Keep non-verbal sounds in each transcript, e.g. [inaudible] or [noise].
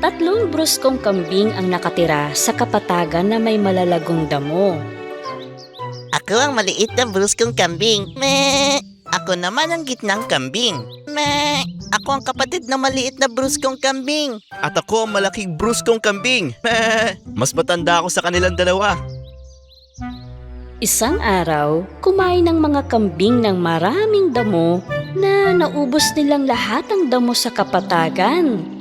Tatlong bruskong kambing ang nakatira sa kapatagan na may malalagong damo. Ako ang maliit na bruskong kambing. Me! Ako naman ang gitnang kambing. Me! Ako ang kapatid na maliit na bruskong kambing. At ako ang malaking bruskong kambing. Mas matanda ako sa kanilang dalawa. Isang araw, kumain ng mga kambing ng maraming damo na naubos nilang lahat ang damo sa kapatagan.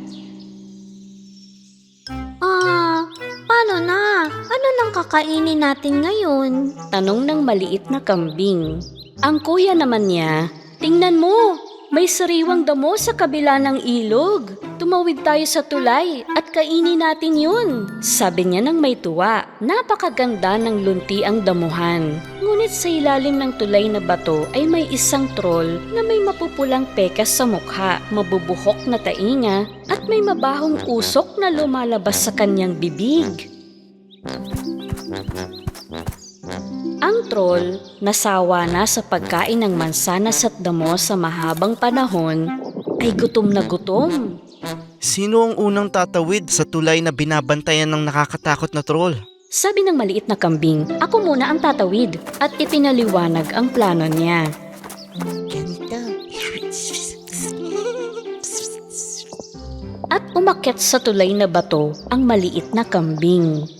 Ah, paano na? Ano nang kakainin natin ngayon? Tanong ng maliit na kambing. Ang kuya naman niya, tingnan mo, may sariwang damo sa kabila ng ilog. Tumawid tayo sa tulay at kainin natin yun. Sabi niya ng may tuwa, napakaganda ng lunti ang damuhan. Ngunit sa ilalim ng tulay na bato ay may isang troll na may mapupulang pekas sa mukha, mabubuhok na tainga at may mabahong usok na lumalabas sa kanyang bibig. Ang troll, nasawa na sa pagkain ng mansanas at damo sa mahabang panahon, ay gutom na gutom. Sino ang unang tatawid sa tulay na binabantayan ng nakakatakot na troll? Sabi ng maliit na kambing, ako muna ang tatawid at ipinaliwanag ang plano niya. Ganito. At umakyat sa tulay na bato ang maliit na kambing.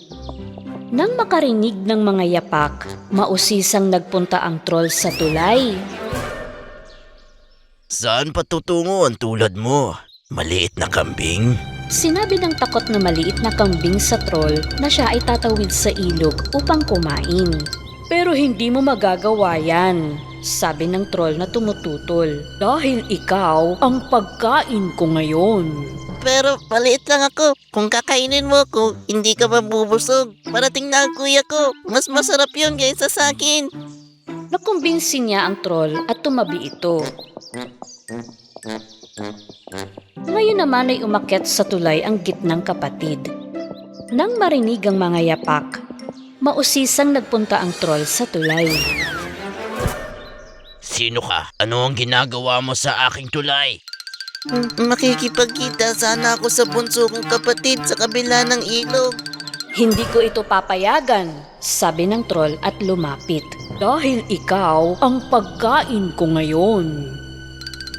Nang makarinig ng mga yapak, mausisang nagpunta ang troll sa tulay. Saan patutungo ang tulad mo? Maliit na kambing? Sinabi ng takot na maliit na kambing sa troll na siya ay tatawid sa ilog upang kumain. Pero hindi mo magagawa yan, sabi ng troll na tumututol. Dahil ikaw ang pagkain ko ngayon. Pero maliit lang ako. Kung kakainin mo ako, hindi ka mabubusog. Parating na ang kuya ko. Mas masarap yun kaysa sa akin. Nakumbinsi niya ang troll at tumabi ito. Ngayon naman ay umakyat sa tulay ang gitnang kapatid. Nang marinig ang mga yapak, mausisang nagpunta ang troll sa tulay. Sino ka? Ano ang ginagawa mo sa aking tulay? Makikipagkita sana ako sa bunso kong kapatid sa kabila ng ilog. Hindi ko ito papayagan, sabi ng troll at lumapit. Dahil ikaw ang pagkain ko ngayon.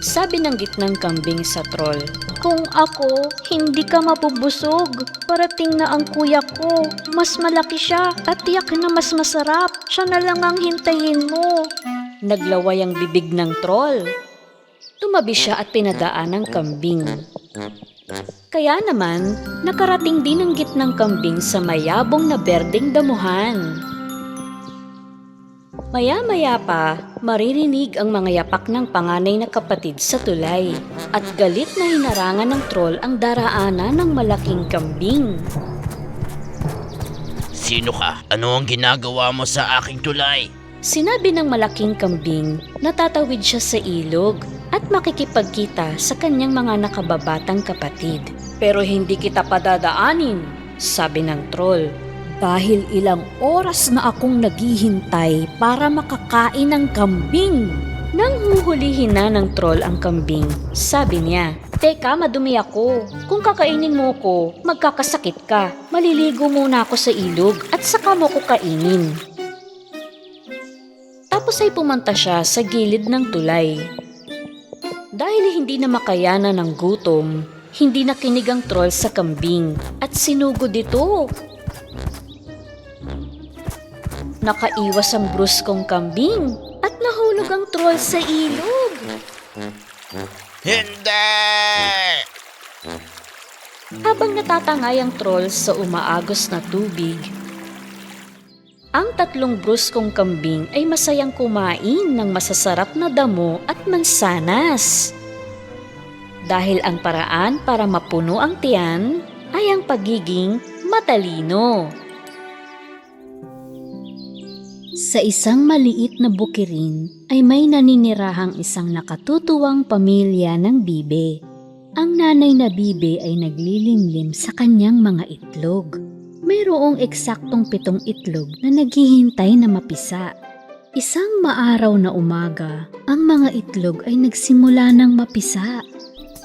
Sabi ng gitnang kambing sa troll. Kung ako, hindi ka mabubusog. Parating na ang kuya ko. Mas malaki siya at tiyak na mas masarap. Siya na lang ang hintayin mo. Naglaway ang bibig ng troll. Tumabi siya at pinadaan ng kambing. Kaya naman, nakarating din ang gitnang kambing sa mayabong na berdeng damuhan. Maya-maya pa, maririnig ang mga yapak ng panganay na kapatid sa tulay at galit na hinarangan ng troll ang daraanan ng malaking kambing. Sino ka? Ano ang ginagawa mo sa aking tulay? Sinabi ng malaking kambing na tatawid siya sa ilog at makikipagkita sa kanyang mga nakababatang kapatid. Pero hindi kita padadaanin, sabi ng troll. Dahil ilang oras na akong naghihintay para makakain ng kambing. Nang huhulihin na ng troll ang kambing, sabi niya, Teka, madumi ako. Kung kakainin mo ko, magkakasakit ka. Maliligo muna ako sa ilog at saka mo ko kainin. Tapos ay pumunta siya sa gilid ng tulay. Dahil hindi na makayanan ng gutom, hindi nakinig ang troll sa kambing at sinugod ito. Nakaiwas ang bruskong kambing at nahulog ang troll sa ilog. Hindi! Habang natatangay ang troll sa umaagos na tubig, ang tatlong bruskong kambing ay masayang kumain ng masasarap na damo at mansanas. Dahil ang paraan para mapuno ang tiyan ay ang pagiging matalino. Sa isang maliit na bukirin ay may naninirahang isang nakatutuwang pamilya ng bibe. Ang nanay na bibe ay naglilimlim sa kanyang mga itlog. Mayroong eksaktong pitong itlog na naghihintay na mapisa. Isang maaraw na umaga, ang mga itlog ay nagsimula ng mapisa.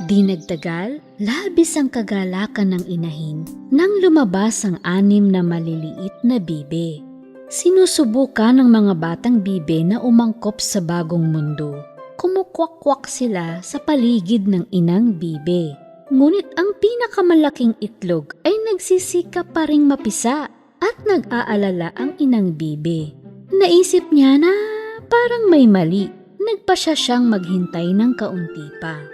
Di nagtagal, labis ang kagalakan ng inahin nang lumabas ang anim na maliliit na bibe. Sinusubukan ng mga batang bibe na umangkop sa bagong mundo. Kumukwak-kwak sila sa paligid ng inang bibe. Ngunit ang pinakamalaking itlog ay nagsisikap pa ring mapisa at nag-aalala ang inang bibe. Naisip niya na parang may mali. Nagpa siya siyang maghintay ng kaunti pa.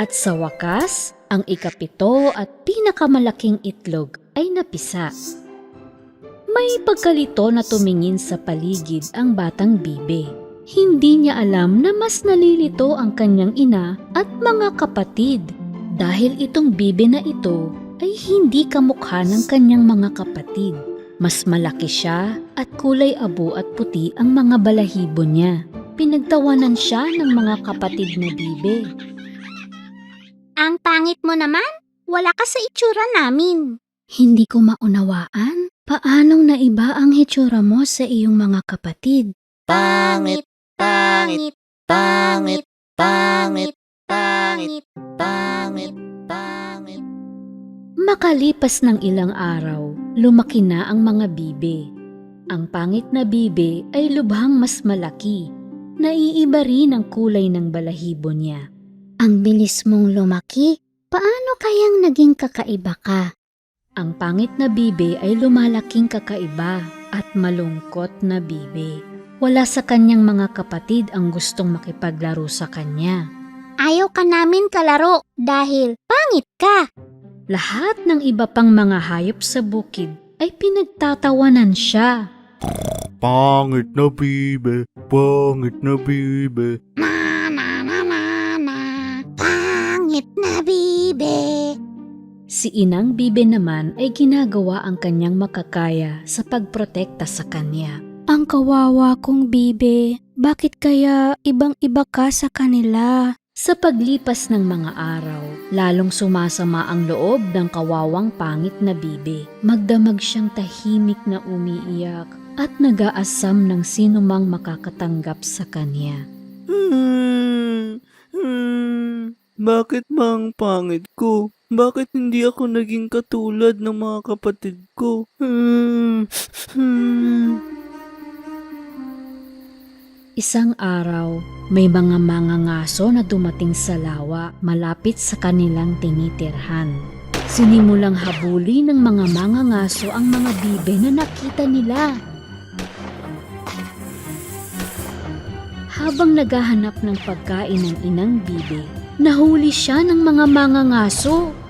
At sa wakas, ang ikapito at pinakamalaking itlog ay napisa. May pagkalito na tumingin sa paligid ang batang bibe. Hindi niya alam na mas nalilito ang kanyang ina at mga kapatid dahil itong bibe na ito ay hindi kamukha ng kanyang mga kapatid. Mas malaki siya at kulay abo at puti ang mga balahibo niya. Pinagtawanan siya ng mga kapatid na bibe. Ang pangit mo naman. Wala ka sa itsura namin. Hindi ko maunawaan. Paanong naiba ang hitsura mo sa iyong mga kapatid? Pangit, pangit, pangit, pangit, pangit, pangit, pangit. Makalipas ng ilang araw, lumaki na ang mga bibe. Ang pangit na bibe ay lubhang mas malaki. Naiiba rin ang kulay ng balahibo niya. Ang bilis mong lumaki. Paano kayang naging kakaiba ka? Ang pangit na bibe ay lumalaking kakaiba at malungkot na bibe. Wala sa kanyang mga kapatid ang gustong makipaglaro sa kanya. Ayaw ka namin kalaro dahil pangit ka. Lahat ng iba pang mga hayop sa bukid ay pinagtatawanan siya. Pangit na bibe, pangit na bibe. Na na na na na. Pangit na bibe. Si Inang Bibe naman ay ginagawa ang kanyang makakaya sa pagprotekta sa kanya. Ang kawawa kong bibe. Bakit kaya ibang-iba ka sa kanila? Sa paglipas ng mga araw, lalong sumasama ang loob ng kawawang pangit na bibe. Magdamag siyang tahimik na umiiyak at nag-aasam ng sinumang makakatanggap sa kanya. Hmm, hmm, bakit ba ang pangit ko? Bakit hindi ako naging katulad ng mga kapatid ko? Hmm, hmm. Isang araw, may mga mangangaso na dumating sa lawa malapit sa kanilang tinitirhan. Sinimulang habuli ng mga mangangaso ang mga bibe na nakita nila. Habang naghahanap ng pagkain ng inang bibe, nahuli siya ng mga mangangaso.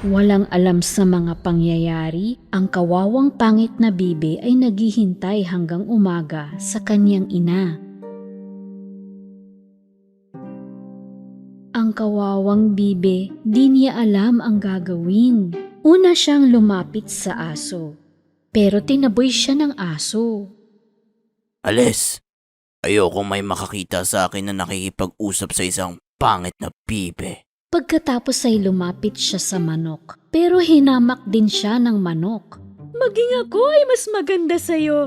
Walang alam sa mga pangyayari, ang kawawang pangit na bibe ay naghihintay hanggang umaga sa kanyang ina. Ang kawawang bibe, di niya alam ang gagawin. Una siyang lumapit sa aso. Pero tinaboy siya ng aso. Alis, ayoko may makakita sa akin na nakikipag-usap sa isang pangit na bibe. Pagkatapos ay lumapit siya sa manok, pero hinamak din siya ng manok. Maging ako ay mas maganda sa'yo.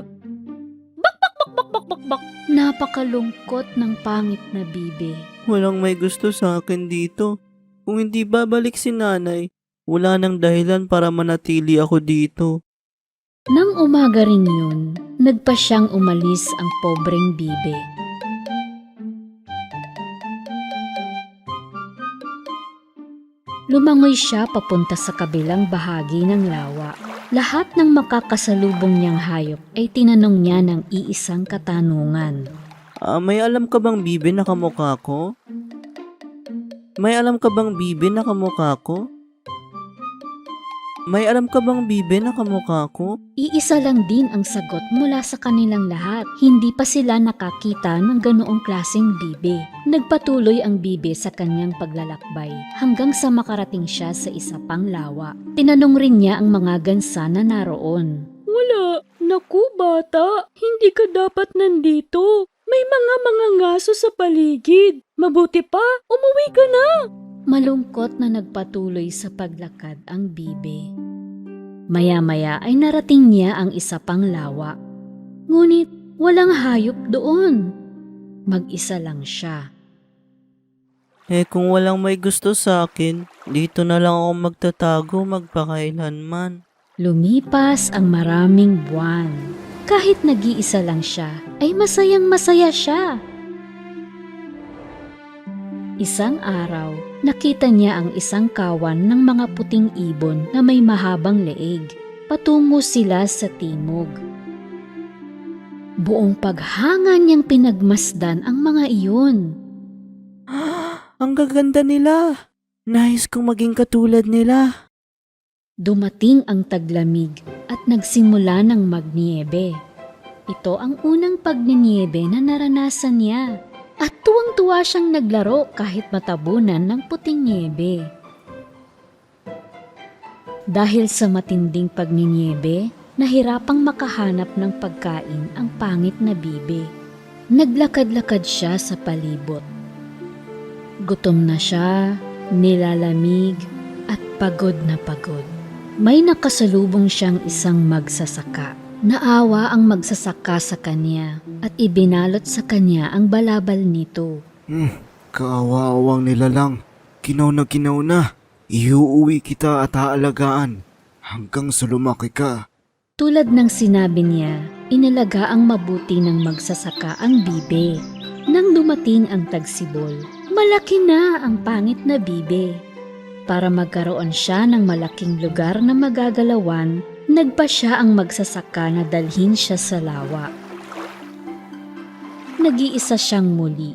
Bak, bak, bak, bak, bak, bak, bak. Napakalungkot ng pangit na bibe. Walang may gusto sa akin dito. Kung hindi babalik si nanay, wala nang dahilan para manatili ako dito. Nang umaga rin yun, nagpa siyang umalis ang pobreng bibe. Lumangoy siya papunta sa kabilang bahagi ng lawa. Lahat ng makakasalubong niyang hayop ay tinanong niya ng iisang katanungan. Ah, may alam ka bang bibe na kamukha ko? May alam ka bang bibe na kamukha ko? May alam ka bang bibe na kamukha ko? Iisa lang din ang sagot mula sa kanilang lahat. Hindi pa sila nakakita ng ganoong klaseng bibe. Nagpatuloy ang bibe sa kanyang paglalakbay hanggang sa makarating siya sa isa pang lawa. Tinanong rin niya ang mga gansa na naroon. Wala. Naku bata, hindi ka dapat nandito. May mga mga ngaso sa paligid. Mabuti pa, umuwi ka na. Malungkot na nagpatuloy sa paglakad ang bibe. Maya-maya ay narating niya ang isa pang lawa. Ngunit walang hayop doon. Mag-isa lang siya. Eh kung walang may gusto sa akin, dito na lang ako magtatago magpakailanman. Lumipas ang maraming buwan. Kahit nag-iisa lang siya, ay masayang masaya siya. Isang araw, nakita niya ang isang kawan ng mga puting ibon na may mahabang leeg. Patungo sila sa timog. Buong paghanga niyang pinagmasdan ang mga iyon. [gasps] Ang gaganda nila. Nais kong maging katulad nila. Dumating ang taglamig at nagsimula ng magniebe. Ito ang unang pagniniebe na naranasan niya. At tuwang-tuwa siyang naglaro kahit matabunan ng puting niebe. Dahil sa matinding pagniniebe, nahirapang makahanap ng pagkain ang pangit na bibe. Naglakad-lakad siya sa palibot. Gutom na siya, nilalamig, at pagod na pagod. May nakasalubong siyang isang magsasaka. Naawa ang magsasaka sa kanya at ibinalot sa kanya ang balabal nito. Hmm, kaawawang nila lang. Kinaw na kinaw na. Iuuwi kita at aalagaan. Hanggang sa lumaki ka. Tulad ng sinabi niya, inalaga ang mabuti ng magsasaka ang bibe. Nang dumating ang tagsibol, malaki na ang pangit na bibe. Para magkaroon siya ng malaking lugar na magagalawan, nagpa siya ang magsasaka na dalhin siya sa lawa. Nag-iisa siyang muli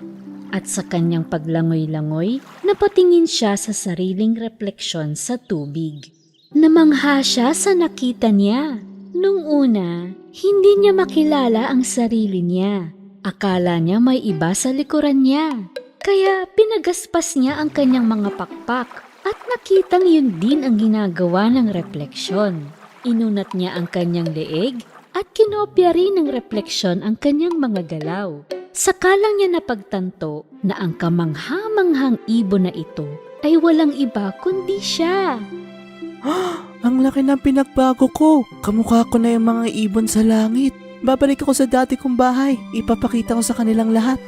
at sa kanyang paglangoy-langoy, napatingin siya sa sariling refleksyon sa tubig. Namangha siya sa nakita niya. Nung una, hindi niya makilala ang sarili niya. Akala niya may iba sa likuran niya. Kaya pinagaspas niya ang kanyang mga pakpak at nakitang yun din ang ginagawa ng refleksyon. Inunat niya ang kanyang leeg at kinopya rin ng refleksyon ang kanyang mga galaw. Sakalang niya napagtanto na ang kamangha-manghang ibon na ito ay walang iba kundi siya. [gasps] Ang laki ng pinagbago ko. Kamukha ko na yung mga ibon sa langit. Babalik ako sa dati kong bahay. Ipapakita ko sa kanilang lahat.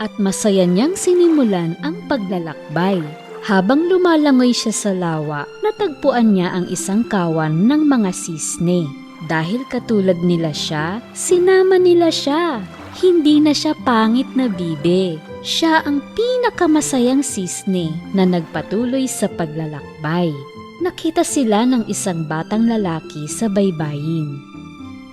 at masaya niyang sinimulan ang paglalakbay. Habang lumalangoy siya sa lawa, natagpuan niya ang isang kawan ng mga sisne. Dahil katulad nila siya, sinama nila siya. Hindi na siya pangit na bibe. Siya ang pinakamasayang sisne na nagpatuloy sa paglalakbay. Nakita sila ng isang batang lalaki sa baybayin.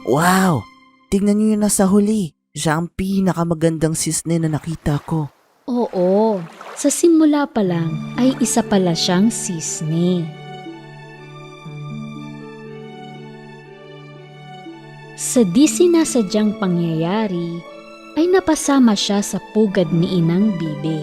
Wow! Tingnan niyo yung nasa huli. Siya ang pinakamagandang sisne na nakita ko. Oo, sa simula pa lang ay isa pala siyang sisne. Sa di sinasadyang pangyayari, ay napasama siya sa pugad ni Inang Bibe.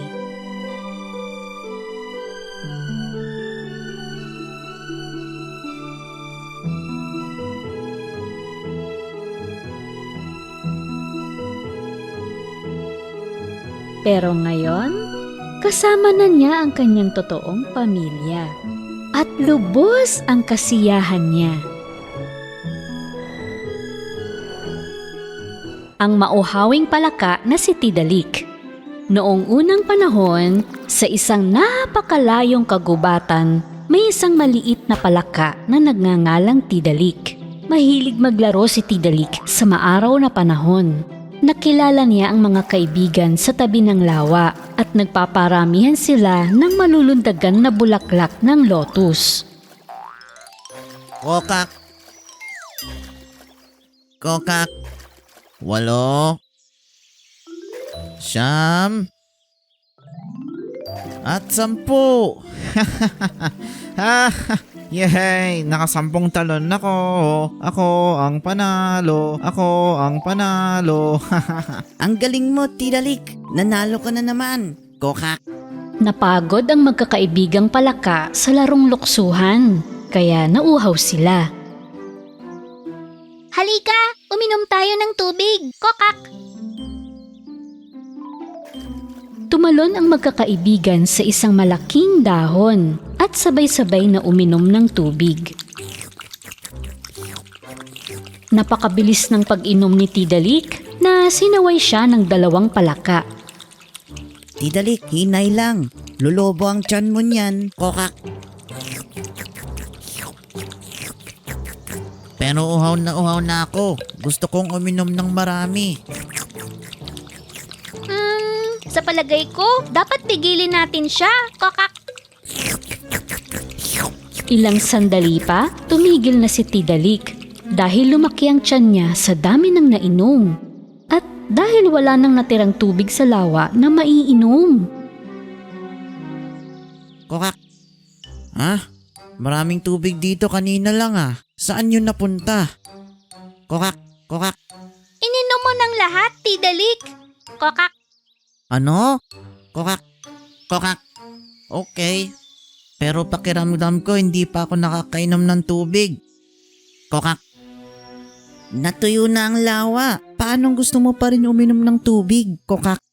Pero ngayon, kasama na niya ang kanyang totoong pamilya. At lubos ang kasiyahan niya. Ang mauhawing palaka na si Tidalik. Noong unang panahon, sa isang napakalayong kagubatan, may isang maliit na palaka na nagngangalang Tidalik. Mahilig maglaro si Tidalik sa maaraw na panahon. Nakilala niya ang mga kaibigan sa tabi ng lawa at nagpaparamihan sila ng malulundagan na bulaklak ng lotus. Kokak. Kokak. Walo. Siyam. At sampu. [laughs] Yay! Nakasampung talon ako. Ako ang panalo. Ako ang panalo. [laughs] ang galing mo, Tidalik. Nanalo ka na naman. Kokak. Napagod ang magkakaibigang palaka sa larong luksuhan, kaya nauhaw sila. Halika, uminom tayo ng tubig. Kokak! Tumalon ang magkakaibigan sa isang malaking dahon at sabay-sabay na uminom ng tubig. Napakabilis ng pag-inom ni Tidalik na sinaway siya ng dalawang palaka. Tidalik, hinay lang. Lulobo ang tiyan mo niyan, kokak. Pero uhaw na uhaw na ako. Gusto kong uminom ng marami. Sa palagay ko, dapat pigilin natin siya. Kokak! Ilang sandali pa, tumigil na si Tidalik dahil lumaki ang tiyan niya sa dami ng nainom. At dahil wala nang natirang tubig sa lawa na maiinom. Kokak. Ha? Maraming tubig dito kanina lang ah. Saan yun napunta? Kokak, kokak. Ininom mo ng lahat, Tidalik. Kokak! Ano? Kokak, kokak. Okay. Pero pakiramdam ko hindi pa ako nakakainom ng tubig. Kokak. Natuyo na ang lawa. Paano gusto mo pa rin uminom ng tubig, kokak?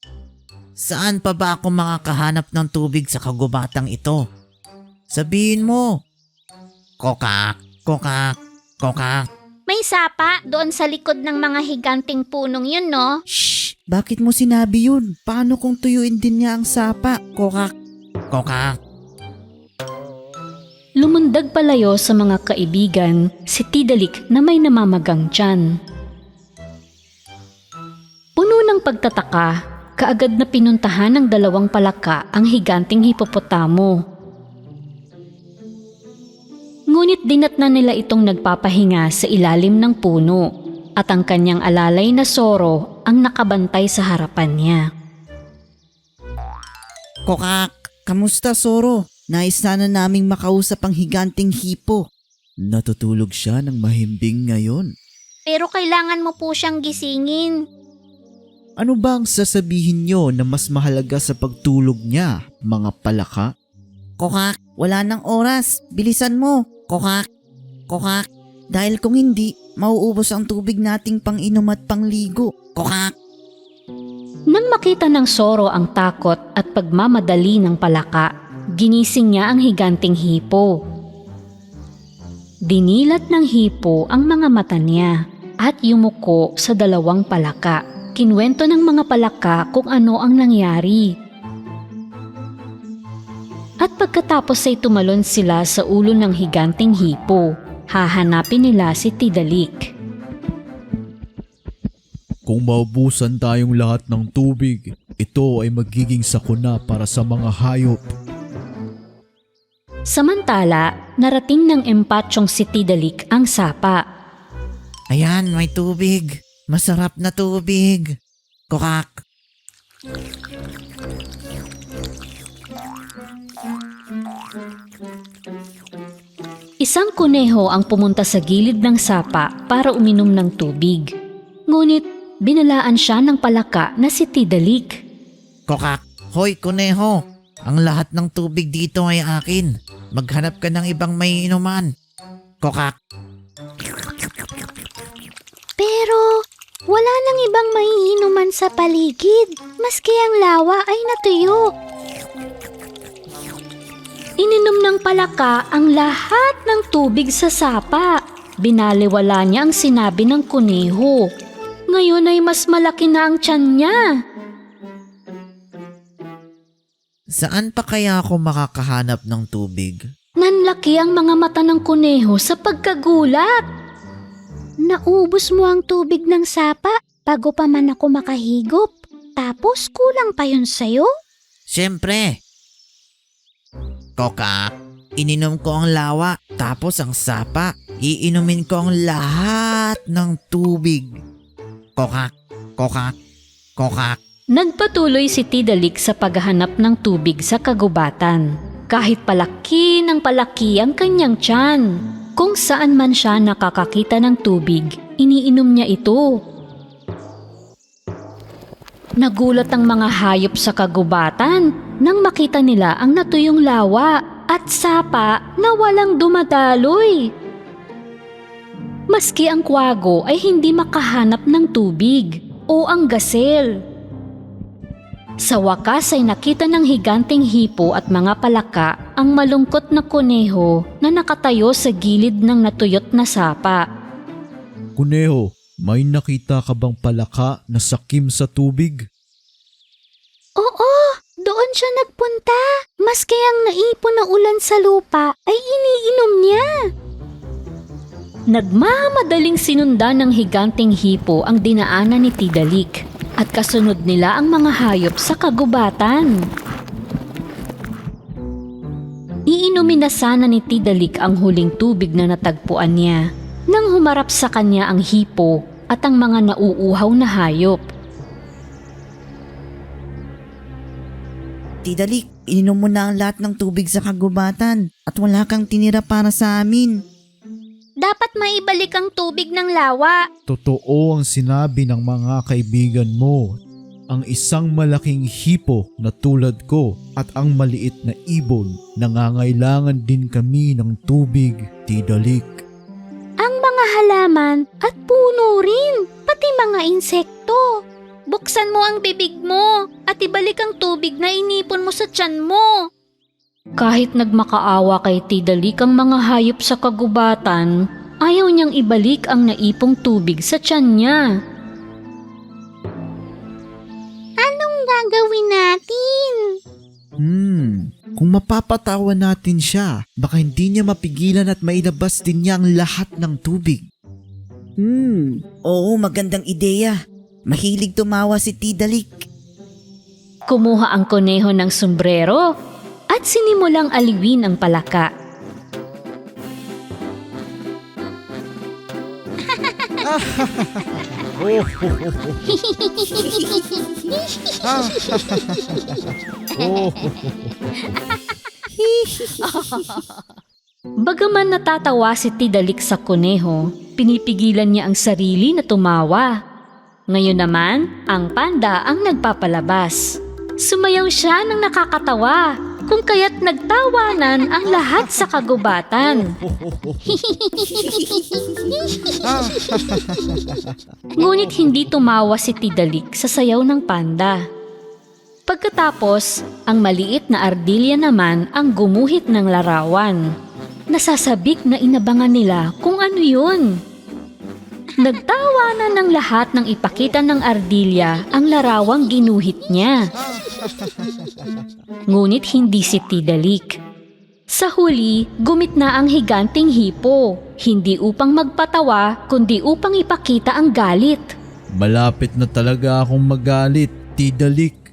Saan pa ba ako makakahanap ng tubig sa kagubatang ito? Sabihin mo. Kokak, kokak, kokak. May sapa doon sa likod ng mga higanting punong yun, no? Shh! Bakit mo sinabi yun? Paano kung tuyuin din niya ang sapa? Kokak. Kokak. Lumundag palayo sa mga kaibigan si Tidalik na may namamagang tiyan. Puno ng pagtataka, kaagad na pinuntahan ng dalawang palaka ang higanting hipopotamo. Ngunit dinatna nila itong nagpapahinga sa ilalim ng puno at ang kanyang alalay na soro ang nakabantay sa harapan niya. Kokak. Kamusta, Soro? Nais sana naming makausap ang higanting hipo. Natutulog siya ng mahimbing ngayon. Pero kailangan mo po siyang gisingin. Ano ba ang sasabihin nyo na mas mahalaga sa pagtulog niya, mga palaka? Kokak, wala nang oras. Bilisan mo. Kokak, kokak. Dahil kung hindi, mauubos ang tubig nating pang-inom at pangligo. Kokak. Nang makita ng Soro ang takot at pagmamadali ng palaka, ginising niya ang higanting hipo. Dinilat ng hipo ang mga mata niya at yumuko sa dalawang palaka. Kinwento ng mga palaka kung ano ang nangyari. At pagkatapos ay tumalon sila sa ulo ng higanting hipo. Hahanapin nila si Tidalik. Kung maubusan tayong lahat ng tubig, ito ay magiging sakuna para sa mga hayop. Samantala, narating ng empatsyong si Tidalik ang sapa. Ayan, may tubig. Masarap na tubig. Kokak. Isang kuneho ang pumunta sa gilid ng sapa para uminom ng tubig. Ngunit binalaan siya ng palaka na si Tidalik. Kokak. Hoy, kuneho. Ang lahat ng tubig dito ay akin. Maghanap ka ng ibang may inuman. Kokak. Pero wala nang ibang maiinuman sa paligid. Maski ang lawa ay natuyo. Ininom ng palaka ang lahat ng tubig sa sapa. Binaliwala niya ang sinabi ng kuneho. Ngayon ay mas malaki na ang tiyan niya. Saan pa kaya ako makakahanap ng tubig? Nanlaki ang mga mata ng kuneho sa pagkagulat. Naubos mo ang tubig ng sapa bago pa man ako makahigop. Tapos kulang pa yun sa'yo? Siyempre. Kokak. Ininom ko ang lawa, tapos ang sapa. Iinumin ko ang lahat ng tubig. Kokak. Kokak. Kokak. Nagpatuloy si Tidalik sa paghahanap ng tubig sa kagubatan. Kahit palaki ng palaki ang kanyang tiyan. Kung saan man siya nakakakita ng tubig, iniinom niya ito. Nagulat ang mga hayop sa kagubatan nang makita nila ang natuyong lawa at sapa na walang dumadaloy. Maski ang kwago ay hindi makahanap ng tubig o ang gasel. Sa wakas ay nakita ng higanting hipo at mga palaka ang malungkot na kuneho na nakatayo sa gilid ng natuyot na sapa. Kuneho, may nakita ka bang palaka na sakim sa tubig? Oo, doon siya nagpunta. Maski ang naipon na ulan sa lupa ay iniinom niya. Nagmamadaling sinundan ng higanting hipo ang dinaanan ni Tidalik at kasunod nila ang mga hayop sa kagubatan. Iinumin na sana ni Tidalik ang huling tubig na natagpuan niya nang humarap sa kanya ang hipo at ang mga nauuhaw na hayop. Tidalik, ininom mo na ang lahat ng tubig sa kagubatan at wala kang tinira para sa amin. Dapat maibalik ang tubig ng lawa. Totoo ang sinabi ng mga kaibigan mo. Ang isang malaking hipo na tulad ko at ang maliit na ibon, nangangailangan din kami ng tubig, Tidalik. Halaman at puno rin, pati mga insekto. Buksan mo ang bibig mo at ibalik ang tubig na inipon mo sa tiyan mo. Kahit nagmakaawa kay Tidalik ang mga hayop sa kagubatan, ayaw niyang ibalik ang naipong tubig sa tiyan niya. Anong gagawin natin? Hmm, kung mapapatawa natin siya, baka hindi niya mapigilan at mailabas din niya ang lahat ng tubig. Hmm, oo magandang ideya. Mahilig tumawa si Tidalik. Kumuha ang koneho ng sombrero at sinimulang aliwin ang palaka. [laughs] Bagaman natatawa si Tidalik sa kuneho, pinipigilan niya ang sarili na tumawa. Ngayon naman, ang panda ang nagpapalabas. Sumayaw siya ng nakakatawa, kung kaya't nagtawanan ang lahat sa kagubatan. [laughs] Ngunit hindi tumawa si Tidalik sa sayaw ng panda. Pagkatapos, ang maliit na ardilya naman ang gumuhit ng larawan. Nasasabik na inabangan nila kung ano yun. Nagtawanan ng lahat ng ipakita ng ardilya ang larawang ginuhit niya. Ngunit hindi si Tidalik. Sa huli, gumit na ang higanting hipo, hindi upang magpatawa kundi upang ipakita ang galit. Malapit na talaga akong magalit, Tidalik.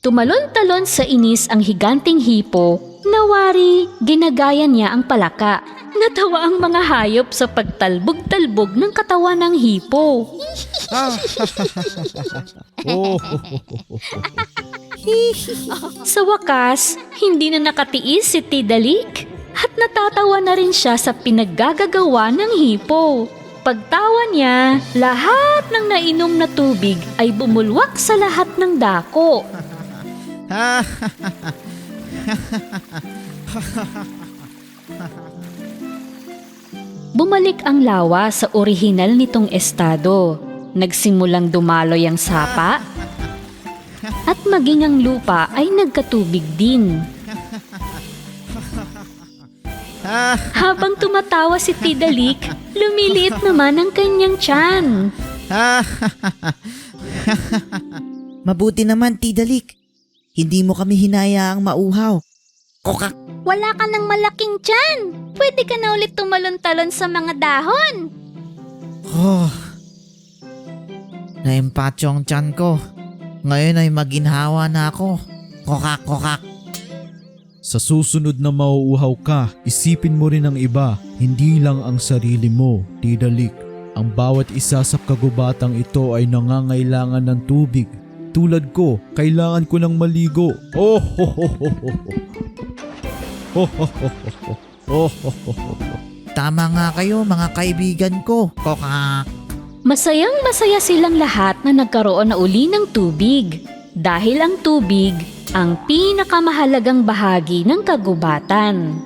Tumalon-talon sa inis ang higanting hipo, nawari, ginagaya niya ang palaka. Natawa ang mga hayop sa pagtalbog-talbog ng katawan ng hipo. Oh, [laughs] Sa wakas, hindi na nakatiis si Tidalik at natatawa na rin siya sa pinaggagagawa ng hipo. Pagtawa niya, lahat ng nainom na tubig ay bumulwak sa lahat ng dako. [laughs] Bumalik ang lawa sa orihinal nitong estado. Nagsimulang dumaloy ang sapa at maging ang lupa ay nagkatubig din. Habang tumatawa si Tidalik, lumiliit naman ang kanyang tiyan. Mabuti naman, Tidalik. Hindi mo kami hinayaang mauhaw. Kokak! Wala ka ng malaking tiyan. Pwede ka na ulit tumalon-talon sa mga dahon. Oh. Naimpatyo ang tiyan ko. Ngayon ay maginhawa na ako. Kokak, kokak. Sa susunod na mauuhaw ka, isipin mo rin ang iba, hindi lang ang sarili mo, Tidalik. Ang bawat isa sa kagubatang ito ay nangangailangan ng tubig. Tulad ko, kailangan ko ng maligo. Oh, ho, ho, ho, ho. Oh, ho, ho, ho, ho. Oh, ho, ho, ho, ho. Tama nga kayo mga kaibigan ko. Kokak! Masayang masaya silang lahat na nagkaroon na uli ng tubig. Dahil ang tubig ang pinakamahalagang bahagi ng kagubatan.